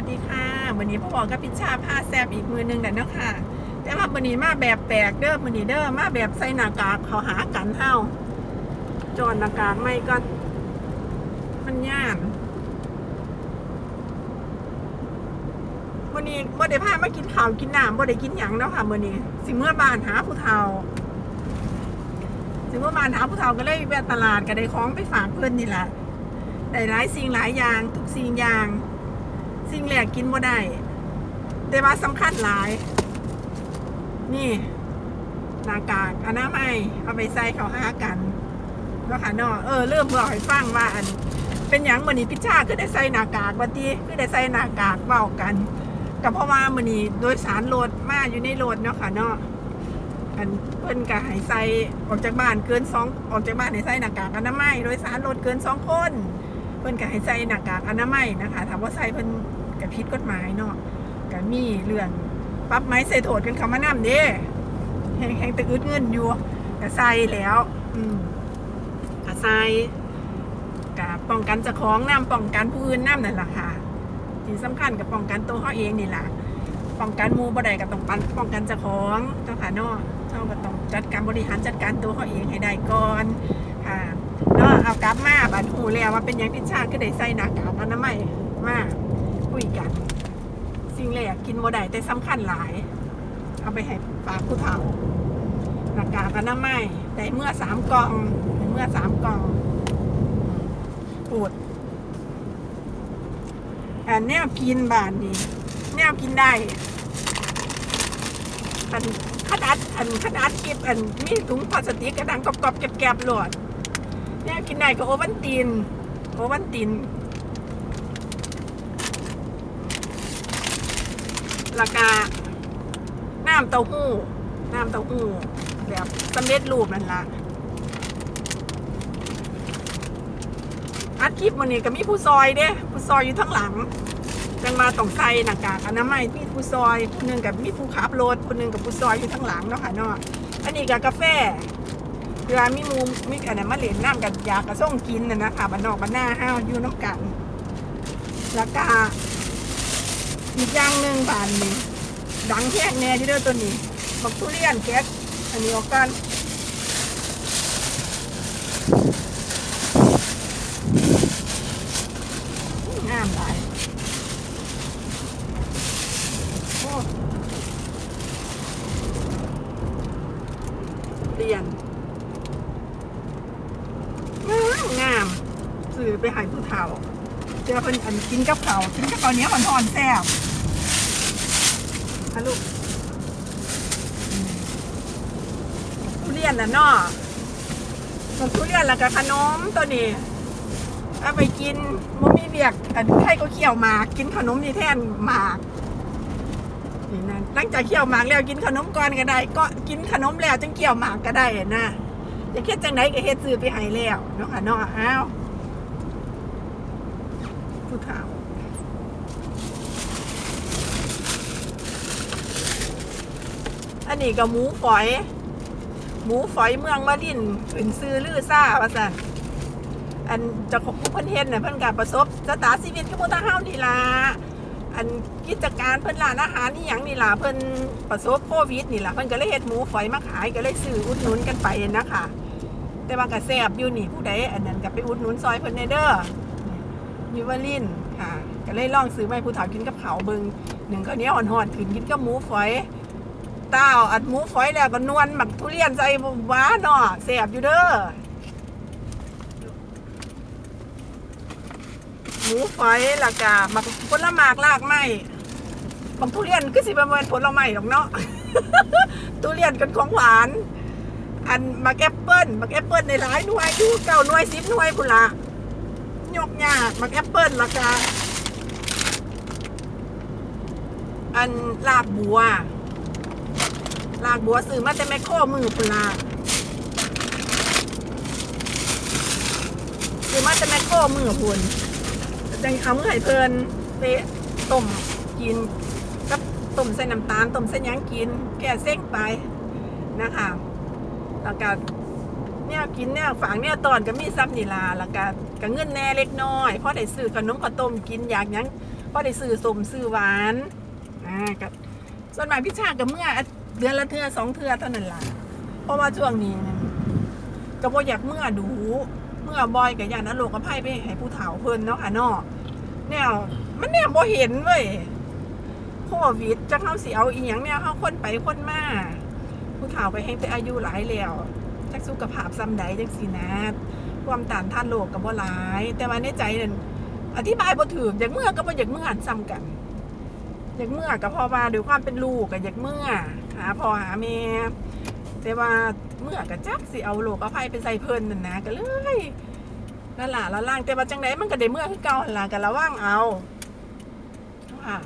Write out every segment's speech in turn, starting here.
วัสดีค่ะวันนี้พ่อบอกกับพิชชาผ้าแซบอีกมือหนึงแต่เนาะค่ะ แต่ว่าวันนี้มาแบบแปลกเด้อวันนี้เด้อมาแบบใส่หน้ากากเขาหากันเฮาจอนหน้ากากไม่ก็มันย่านวันนี้บ่ได้พามากินข้าวกินน้ำบ่ได้กินหยังเนาะค่ะวันนี้สิเมื่อบานหาผู้เฒ่าสิเมื่อบานหาผู้เฒ่าก็เลยแวะตลาดก็ได้ของไปฝากเพื่อนนี่แหละได้หลายสิ่งหลายอย่างทุกสิ่งอย่าง สิ่งแรกกินบ่ได้ แต่ว่าสำคัญหลาย นี่หน้ากากอนามัยเอาไปใส่เขาหากันแล้วค่ะนาะเออเริ่มบอกให้ฟังว่าอัน เป็นอย่างมือนี้พิชชาคือได้ใส่หน้ากากวันที่คือได้ใส่หน้ากากเบากันกับเพราะว่ามือนี้โดยสารรถมาอยู่ในรถเนาะค่ะนาะอันเพิ่นก็ให้ใส่ออกจากบ้านเกินสองออกจากบ้านให้ใส่หน้ากากอนามัยโดยสารรถเกินสองคน เพิ่นก็ให้ใส่หน้ากากอนามัยนะคะถามว่าใส่เพิ่นก็ผิดกฎหมายเนาะก็มีเรื่องปรับไม้ใส่โทษกันคำมานํเด้แหงแหงตะอึดเงินอยู่ก็ใส่แล้วอืมก็ใส่ก็ป้องกันเจ้าของนํป้องกันผู้อื่นนํนั่นล่ะค่ะที่สำคัญกับป้องกันตัวเขาเองนี่ล่ะป้องกันหมู่บ่ได้ก็ต้องปันป้องกันเจ้าของเจ้าค่ะเนาะเจ้าก็ต้องจัดการบริหารจัดการตัวเขาเองให้ได้ก่อนค่ะ เนาะเอากลั บัดหูแล้วว่าเป็นยังพิชชาก็ได้ใส่หน้ากากอนามัยมาคุยกัน สิ่งแรกกินบ่ได้แต่สำคัญหลาย เอาไปให้ฝากผู้เฒ่าหน้ากากอนามัยได้เมื่อสามกล่องได้เมื่อสามกล่องปูดอันแนวกินบานนี้แนวกินได้อันขนาดอันขนาดกิบอันมีถุงพลาสติกกระดังกรอบๆแกบๆหลอด นี่ยกินได้ก็โอวันติน โอวันตินราคาน้ำเต้าหู้ น้ำเต้าหู้ แบบสำเร็จรูปนั่นละอัดคลิปวันนี้ก็มีผู้ซอยเด้ผู้ซอยอยู่ทั้งหลังจังมาต้องใส่หน้ากากอนามัยมีผู้ซอยผู้หนึ่งกับมีผู้ขับรถผู้หนึ่งกับผู้ซอยอยู่ทั้งหลังเนาะค่ะเนาะอันนี้กับกาแฟ เวลามีมูมีอันนั้นมาเล่นน้ำกับยากระส่งกินน่ะนะคะบ้านนอกบ้านหน้าห้าวอยู่น้ำกันแล้วก็อีกอย่างหนึ่งบานนี้ดังแค่แน่ที่เด้อตัวนี้บักทุเรียนแก๊สอันนี้ออกกันงามหลายโอ้เรียน งามงามสื่ อไปใหายผู้เฒ่าเจอเป็นอันกินกับเขากินกับเขาเนี้ยวอ่อนแซ่บฮะลูกอืมทุเรียนน่ะเนาะทุเรียนแล้วก็ขนมตัวนี้เอาไปกินมันมีเบียกอันใครก็เคี่ยวหมาก กินขนมนี่แทนหมากนี่นะหลังจากเคี่ยวหมากแล้วกินขนมก่อนก็ได้ ก็กินขนมแล้วจึงเคี่ยวหมากก็ได้นะจะเฮ็ดจังไดก็เฮ็ดซื้อไปให้แล้วเนาะค่ะเนาะอ้าว ผู้เฒ่าอันนี้ก็หมูฝอย หมูฝอยเมืองมาดินขึ้นซื้อลือซ่าว่าซั่นอันจะของผู้เพิ่นเฮ็ดน่ะเพิ่นก็ประสบชะตาชีวิตกับพวกทหานี่ล่ะอันกิจการเพิ่นร้านอาหารนี่หยังนี่ล่ะเพิ่นประสบโควิดนี่ล่ะเพิ่นก็เลยเฮ็ดหมูฝอยมาขายก็เลยซื้ออุดหนุนกันไปนะคะแต่ว่าก็แซ่บอยู่นี่ผู้ใดอันนั้นก็ไปอุดหนุนซอยเพิ่นในเด้อ มิวาลินค่ะก็เลยลองซื้อมาให้ผู้เฒ่ากินกับข้าเบิงหนึ่งข้าวเหนียวอ่อนๆถึงกินกับหมูฝอยต้าอัดหมูฝอยแล้วก็นวลหมักทุเรียนใส่หวานเนาะแซ่บอยู่เด้อหมูฝอยแล้วก็หมักผลไม้รากไม้บางทุเรียนก็สิประเมินผลไม้หรอกเนาะทุเรียนกันของหวาน อันมักแอปเปิ้ลมักแอปเปิ้ลในหลายหน่วยอยู่เก้าหน่วยสิบหน่วยพุ่นละ ยกยากมักแอปเปิ้ลราคาอันลากบัว ลากบัวซื้อมาแต่แมคโครมือพุ่นละซื้อมาแต่แมคโครมือพุ่นจังเอามือให้เพลินเตะต้มกินกับต้มใส่น้ำตาลต้มใส่ยังกิน แก่เส้งไปนะคะแล้วก็ เนี่ยกินเนี่ยฝางเนี่ยตอนก็มีซ้ำนีลาแล้วก็ก็เงินแน่เล็กน้อยพราะได้ซื้อขนมข้าวต้มกินอยากยังพ่อได้ซื้อสมซื้อหวานอ่ากับส่วนมากพี่ชากับเมื่อเดือนละเทือสองเทือเท่านั้นล่ะเพราะว่าช่วงนี้ก็บ่อยากเมื่อดูเมื่อบอยกับยานอโลกอภัยไปให้ผู้เฒ่าเพิ่นเนาะค่ะเนาะแนวมันแนวบ่เห็นเว้ยโควิดจะเข้าสิเอาอีหยังแนวเข้าคนไปคนมาผู้เฒ่าก็แฮงแต่อายุหลายแล้ว จักสุขภาพซ้ำใดจังซี่นะความต้านท่านโรคก็บ่หลาย แต่ว่าในใจนั่นอธิบายบ่ถูกอยากเมื่อก็บ่อยากเมื่อหันซ้ำกัน อยากเมื่อก็เพอว่าด้วยความเป็นลูกก็อยากเมื่อหาพ่อหาแม่แต่ว่าเมื่อก็จักสิเอาโลกเอาภัยเป็นใส่เพิ่นนั่นนะก็เลยนั่นล่ะละล่างแต่ว่าจังไดมันก็ได้เมื่อคือเก่าหล่ะก็ระวังเอาค่ะ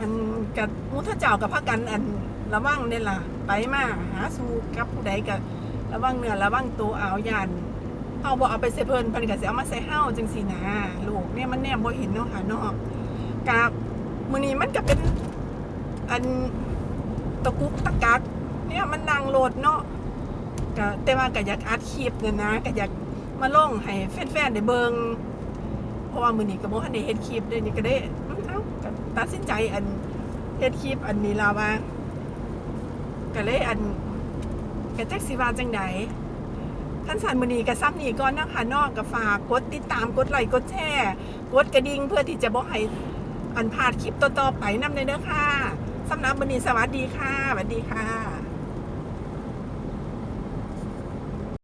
อันกับมุทธเจ้ากับพระกันอันระวังเนี่ยล่ะ ไปมาหาสู่กับผู้ใดกับระวังเนื้อระวังตัวเอายันเอาบ่เอาไปใส่เพิ่นพิ่นก็สิเอามาใส่เฮาจังซี่นะลูกเนี่ยมันแนมบ่เห็นเนาะค่ะเนาะกับมือนี้มันก็เป็นอันตะกุกตะกักเนี่ยมันนั่งโหลดเนาะก็แต่ว่าก็อยากอัดคลิปเนี่ยนะก็อยากมาลงให้แฟนๆได้เบิ่งเพราะว่ามือนี้ก็บ่ทันได้เฮ็ดคลิปเด้นี่ก็ได้ ตัดสินใจอันเฮ็ดคลิปอันนี้ล่ะว่าก็เลยอันก็จักสิวาจังไดท่านสันมณีกับซ้ำนี่ก่อนนะคะนอกกับฝากกดติดตามกดไลค์กดแชร์กดกระดิ่งเพื่อที่จะบอกให้อันพลาดคลิปต่อๆไปนำเลยเด้อค่ะสำหรับมณีสวัสดีค่ะสวัสดีค่ะ